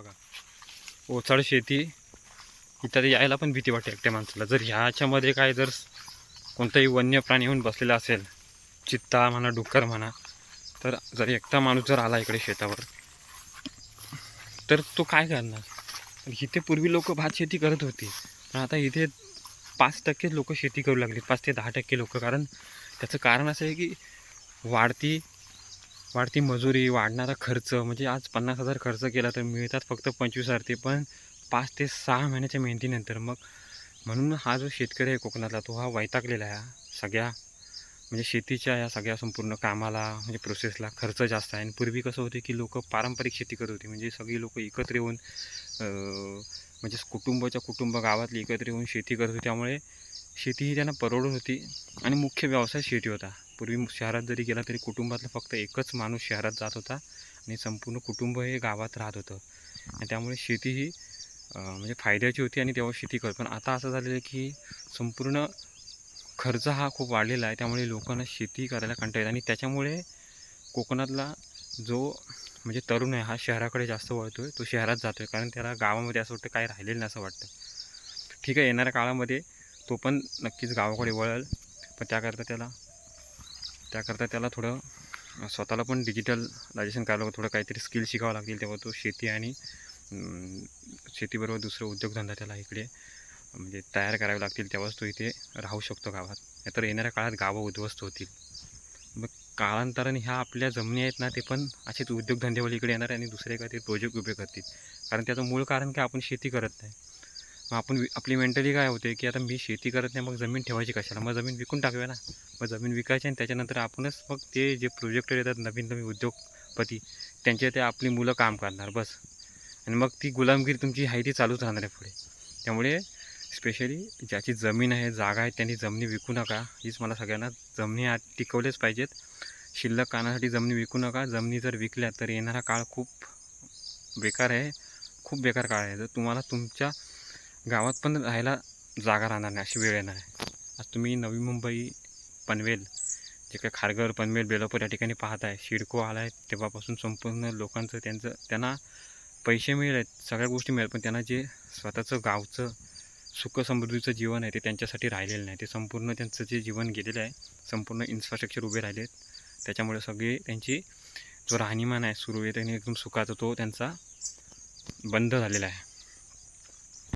बघा. ओचाड शेती इथं यायला पण भीती वाटते एकट्या माणसाला. जर ह्याच्यामध्ये काय जर कोणताही वन्य प्राणी येऊन बसलेला असेल चित्ता म्हणा डुक्कर म्हणा तर जर एकटा माणूस जर आला इकडे शेतावर तर तो काय करणार? इथे पूर्वी लोक भात शेती करत होती. पण आता इथे पाच टक्के लोक शेती करू लागली पाच ते दहा टक्के लोक. कारण त्याचं कारण असं आहे की वाढती वाढती मजुरी वाढणारा खर्च म्हणजे आज पन्नास हजार खर्च केला तर मिळतात फक्त पंचवीस हजार ते पण पाच ते सहा महिन्याच्या मेहनतीनंतर. मग म्हणून हा जो शेतकरी आहे कोकणातला तो हा वैतागलेला आहे हा सगळ्या म्हणजे शेतीच्या या सगळ्या संपूर्ण कामाला म्हणजे प्रोसेसला खर्च जास्त आहे. आणि पूर्वी कसं होते की लोक पारंपरिक शेती करत होती. म्हणजे सगळी लोक एकत्र येऊन म्हणजे कुटुंबाच्या कुटुंब गावातली एकत्र येऊन शेती करत होती. त्यामुळे शेती ही त्यांना परवडत होती. आणि मुख्य व्यवसाय शेती होता. पूर्वी शहरात जरी गेला तरी कुटुंबातला फक्त एकच माणूस शहरात जात होता आणि संपूर्ण कुटुंब हे गावात राहत होतं. आणि त्यामुळे शेती ही म्हणजे फायद्याची होती आणि तेव्हा शेती करत. पण आता असं झालेलं आहे की संपूर्ण खर्च हा खूप वाढलेला आहे. त्यामुळे लोकांना शेती करायला कंटाळत आणि त्याच्यामुळे कोकणातला जो म्हणजे तरुण आहे हा शहराकडे जास्त वळतो आहे तो शहरात जातो आहे कारण त्याला गावामध्ये असं वाटतं काय राहिलेलं नाही असं वाटतं. ठीक आहे येणाऱ्या काळामध्ये तो पण नक्कीच गावाकडे वळेल. पण त्याकरता त्याला त्याकरता त्याला थोडं स्वतःला पण डिजिटलायझेशन करायला थोडं काहीतरी स्किल शिकावं लागतील. तेव्हा तो शेती आणि शेतीबरोबर दुसरं उद्योगधंदा त्याला इकडे म्हणजे तयार करावे लागतील. तेव्हाच तो इथे राहू शकतो गावात. नाहीतर येणाऱ्या काळात गावं उद्ध्वस्त होतील. मग काळांतराने ह्या आपल्या जमिनी आहेत ना ते पण असेच उद्योगधंदेवाले इकडे येणार आणि दुसरे काहीतरी प्रोजेक्ट उभे करतील. कारण त्याचं मूळ कारण की आपण शेती करत नाही. मग आपण आपली मेंटली काय होते की आता मी शेती करत नाही मग जमीन ठेवायची कशाला? मग जमीन विकून टाकूया ना. मग जमीन विकायची आणि त्याच्यानंतर आपणच मग ते जे प्रोजेक्टर येतात नवीन नवीन उद्योगपती त्यांच्या ते आपली मुलं काम करणार बस. आणि मग ती गुलामगिरी तुमची आहे ती चालूच राहणार आहे पुढे. त्यामुळे स्पेशली ज्याची जमीन आहे जागा आहे त्यांनी जमिनी विकू नका. हीच मला सगळ्यांना जमिनी आत टिकवलेच पाहिजेत. शिल्लक कानासाठी जमिनी विकू नका. जमिनी जर विकल्या तर येणारा काळ खूप बेकार आहे. खूप बेकार काळ आहे. जर तुम्हाला तुमच्या गावात पण राहायला जागा राहणार नाही अशी वेळ येणार आहे. आज तुम्ही नवी मुंबई पनवेल जे काही खारघर पनवेल बेलापूर या ठिकाणी पाहत आहे शिडको आला आहे तेव्हापासून संपूर्ण लोकांचं त्यांचं त्यांना पैसे मिळेल सगळ्या गोष्टी मिळेल पण त्यांना जे स्वतःचं गावचं सुख समृद्धीचं जीवन आहे ते त्यांच्यासाठी राहिलेलं नाही. ते संपूर्ण त्यांचं जे जीवन गेलेलं आहे संपूर्ण इन्फ्रास्ट्रक्चर उभे राहिलेत. त्याच्यामुळे सगळे त्यांची जो राहणीमान आहे सुरू आहे आणि एकदम सुखाचा तो त्यांचा बंद झालेला आहे.